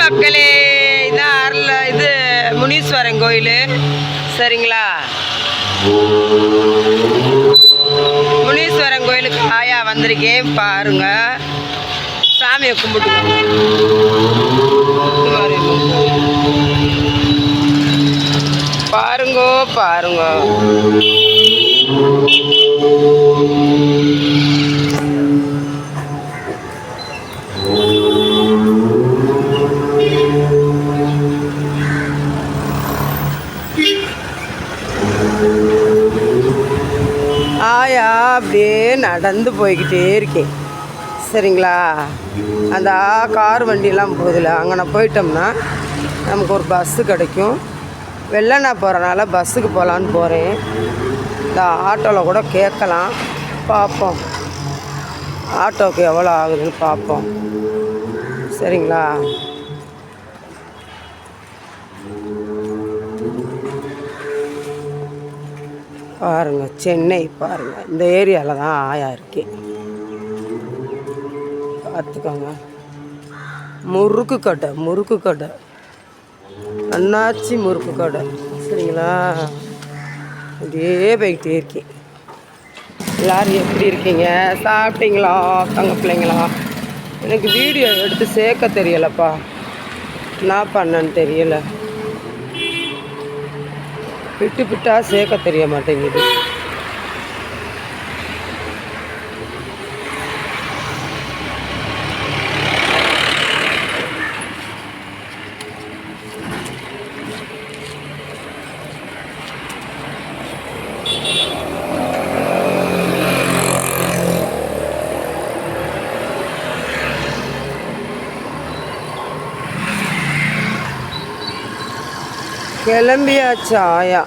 மக்களே இதான் அருள் இது முனீஸ்வரன் கோயில். சரிங்களா? முனீஸ்வரன் கோயிலுக்கு ஆயா வந்திருக்கேன் பாருங்க. சாமியை கும்பிட்டு முத்துமாரியம்மன் பாருங்கோ பாருங்க. அப்படியே நடந்து போய்கிட்டே இருக்கேன். சரிங்களா? அந்த கார் வண்டியெல்லாம் போகுதுல அங்கே போயிட்டோம்னா நமக்கு ஒரு பஸ்ஸு கிடைக்கும். வெள்ளனா போகிறனால பஸ்ஸுக்கு போகலான்னு போகிறேன் இந்த ஆட்டோவில் கூட கேட்கலாம். பார்ப்போம். ஆட்டோவுக்கு எவ்வளோ ஆகுதுன்னு பார்ப்போம். சரிங்களா? பாருங்க சென்னை பாருங்க. இந்த ஏரியாவில் தான் ஆயா இருக்கேன் பார்த்துக்கோங்க முறுக்கு கடை முறுக்கு கடை. அண்ணாச்சி முறுக்கு கடை. சரிங்களா? அப்படியே போய்கிட்டே இருக்கேன் எல்லாரும் எப்படி இருக்கீங்க? சாப்பிட்டீங்களா? தங்க பிள்ளைங்களா? எனக்கு வீடியோ எடுத்து சேர்க்க தெரியலப்பா. என்ன பண்ணேன்னு தெரியலை. விட்டு விட்டா சேர்க்க தெரிய மாட்டேங்குது. கிளம்பியாச்சு? ஆயா